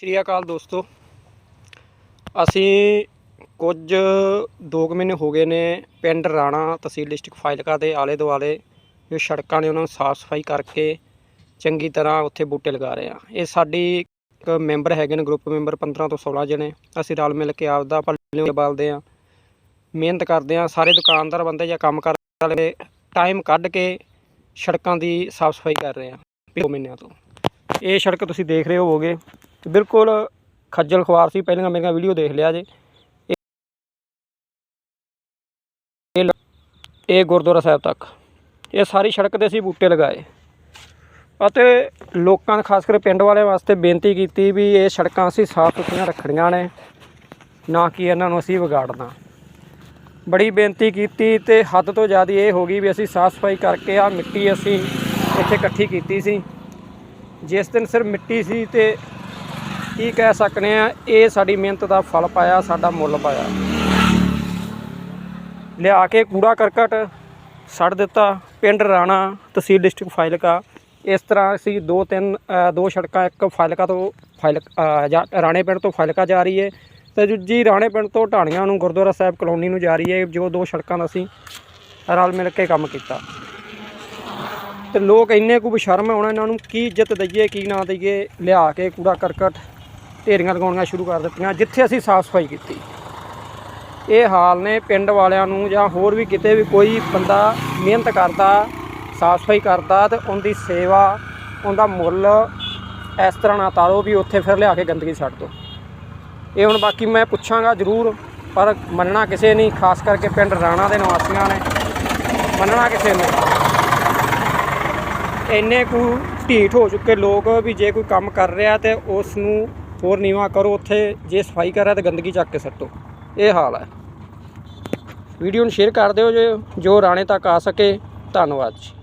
ਸ਼੍ਰੀ ਅਕਾਲ ਦੋਸਤੋ। ਅਸੀਂ ਕੁਝ 2 ਮਹੀਨੇ ਹੋ ਗਏ ਨੇ ਪਿੰਡ ਰਾਣਾ ਤਹਿਸੀਲ ਡਿਸਟ੍ਰਿਕਟ ਫਾਜ਼ਿਲਕਾ ਦੇ ਆਲੇ ਦੁਆਲੇ ਜੋ ਸੜਕਾਂ ਨੇ ਉਹਨਾਂ ਨੂੰ ਸਾਫ਼ ਸਫ਼ਾਈ ਕਰਕੇ ਚੰਗੀ ਤਰ੍ਹਾਂ ਉੱਥੇ ਬੂਟੇ ਲਗਾ ਰਹੇ ਆ। ਇਹ ਸਾਡੀ ਇੱਕ ਮੈਂਬਰ ਹੈਗੇ ਨੇ, ਗਰੁੱਪ ਮੈਂਬਰ 15 ਤੋਂ 16 ਜਣੇ। ਅਸੀਂ ਰਲ ਮਿਲ ਕੇ ਆਪਦਾ ਪੱਲੇ ਬਾਲਦੇ ਆ। ਮਿਹਨਤ ਕਰਦੇ ਆ, ਸਾਰੇ ਦੁਕਾਨਦਾਰ ਬੰਦੇ ਜਾਂ ਕੰਮ ਕਰਨ ਵਾਲੇ ਟਾਈਮ ਕੱਢ ਕੇ ਸੜਕਾਂ ਦੀ ਸਾਫ਼ ਸਫ਼ਾਈ ਕਰ ਰਹੇ ਆ ਦੋ ਮਹੀਨਿਆਂ ਤੋਂ। ਇਹ ਸੜਕ ਤੁਸੀਂ ਦੇਖ ਰਹੇ ਹੋਵੋਗੇ। ਤੇ ਬਿਲਕੁਲ ਖੱਜਲ ਖਵਾਰ ਸੀ ਪਹਿਲਾਂ ਮੇਰੀਆਂ ਵੀਡੀਓ ਦੇਖ ਲਿਆ ਜੇ। ਇਹ- ਇਹ ਗੁਰਦੁਆਰਾ ਸਾਹਿਬ ਤੱਕ। ਇਹ ਸਾਰੀ ਸੜਕ ਤੇ ਅਸੀਂ ਬੂਟੇ ਲਗਾਏ। ਅਤੇ ਲੋਕਾਂ ਨੇ ਖਾਸ ਕਰ ਪਿੰਡ ਵਾਲਿਆਂ ਵਾਸਤੇ ਬੇਨਤੀ ਕੀਤੀ ਵੀ ਇਹ ਸੜਕਾਂ ਅਸੀਂ ਸਾਫ਼ ਸੁਥਰੀਆਂ ਰੱਖਣੀਆਂ ਨੇ, ਨਾ ਕਿ ਇਹਨਾਂ ਨੂੰ ਅਸੀਂ ਵਿਗਾੜਨਾ। ਬੜੀ ਬੇਨਤੀ ਕੀਤੀ ਤੇ ਹੱਦ ਤੋਂ ਜ਼ਿਆਦਾ ਇਹ ਹੋ ਗਈ ਵੀ ਅਸੀਂ ਸਾਫ਼ ਸਫ਼ਾਈ ਕਰਕੇ ਆ ਮਿੱਟੀ ਅਸੀਂ ਇੱਥੇ ਇਕੱਠੀ ਕੀਤੀ ਸੀ। ਜਿਸ ਦਿਨ ਸਿਰ ਮਿੱਟੀ ਸੀ ਤੇ ਕੀ ਕਹਿ ਸਕਨੇ ਆ? ਇਹ ਸਾਡੀ ਮਿਹਨਤ ਦਾ ਫਲ ਪਾਇਆ, ਸਾਡਾ ਮੁੱਲ ਪਾਇਆ। ਲਿਆ ਕੇ ਕੂੜਾ ਕਰਕਟ ਸੜ ਦਿੱਤਾ, ਪਿੰਡ ਰਾਣਾ ਤਹਿਸੀਲ ਡਿਸਟ੍ਰਿਕਟ ਫਾਜ਼ਿਲਕਾ। ਇਸ ਤਰ੍ਹਾਂ ਅਸੀਂ ਦੋ ਤਿੰਨ ਦੋ ਸੜਕਾਂ, ਇੱਕ ਫਾਜ਼ਿਲਕਾ ਤੋਂ ਫਾਜ਼ਿਲ ਜਾ- ਰਾਣੇ ਪਿੰਡ ਤੋਂ ਫਾਇਲਕਾ ਜਾ ਰਹੀ ਹੈ ਤੇ ਦੂਜੀ ਰਾਣੇ ਪਿੰਡ ਤੋਂ ਢਾਣੀਆਂ ਨੂੰ, ਗੁਰਦੁਆਰਾ ਸਾਹਿਬ ਕਲੋਨੀ ਨੂੰ ਜਾ ਰਹੀ ਹੈ ਜੋ ਦੋ ਸੜਕਾਂ ਦਾ ਅਸੀਂ ਰਲ ਮਿਲ ਕੇ ਕੰਮ ਕੀਤਾ। ਤੇ ਲੋਕ ਇੰਨੇ ਕੁ ਬਸ਼ਰਮ ਹੋਣਾ ਇਹਨਾਂ ਨੂੰ ਕੀ ਇੱਜ਼ਤ ਦਈਏ, ਕੀ ਨਾ ਦਈਏ, ਲਿਆ ਕੇ ਕੂੜਾ ਕਰਕਟ ਢੇਰੀਆਂ ਲਗਾਉਣੀਆਂ ਸ਼ੁਰੂ ਕਰ ਦਿੱਤੀਆਂ, ਜਿੱਥੇ ਅਸੀਂ ਸਾਫ਼ ਸਫ਼ਾਈ ਕੀਤੀ। ਇਹ ਹਾਲ ਨੇ ਪਿੰਡ ਵਾਲਿਆਂ ਨੂੰ ਜਾਂ ਹੋਰ ਵੀ ਕਿਤੇ ਵੀ ਕੋਈ ਬੰਦਾ ਮਿਹਨਤ ਕਰਦਾ, ਸਾਫ਼ ਸਫ਼ਾਈ ਕਰਦਾ ਤੇ ਉਹਦੀ ਸੇਵਾ, ਉਹਦਾ ਮੁੱਲ ਇਸ ਤਰ੍ਹਾਂ ਨਾ ਤਾਰੋ ਵੀ ਉੱਥੇ ਫਿਰ ਲਿਆ ਕੇ ਗੰਦਗੀ ਛੱਡ ਦਿਓ ਇਹ ਹੁਣ ਬਾਕੀ ਮੈਂ ਪੁੱਛਾਂਗਾ ਜ਼ਰੂਰ, ਪਰ ਮੰਨਣਾ ਕਿਸੇ ਨਹੀਂ, ਖਾਸ ਕਰਕੇ ਪਿੰਡ ਰਾਣਾ ਦੇ ਨਿਵਾਸੀਆਂ ਨੇ। ਮੰਨਣਾ ਕਿਸੇ ਨੇ? ਇੰਨੇ ਕੁ ਢੀਠ ਹੋ ਚੁੱਕੇ ਲੋਕ ਵੀ ਜੇ ਕੋਈ ਕੰਮ ਕਰ ਰਿਹਾ ਤੇ ਉਸ ਨੂੰ ਹੋਰ ਨੀਵਾ ਕਰੋ ਉੱਥੇ, ਜੇ ਸਫ਼ਾਈ ਕਰ ਰਿਹਾ ਤੇ ਗੰਦਗੀ ਚੱਕ ਕੇ ਸੱਟੋ। ਇਹ ਹਾਲ ਹੈ। ਵੀਡੀਓ ਨੂੰ ਸ਼ੇਅਰ ਕਰ ਦਿਓ ਜੋ ਜੋ ਰਾਣੇ ਤੱਕ ਆ ਸਕੇ। ਧੰਨਵਾਦ ਜੀ।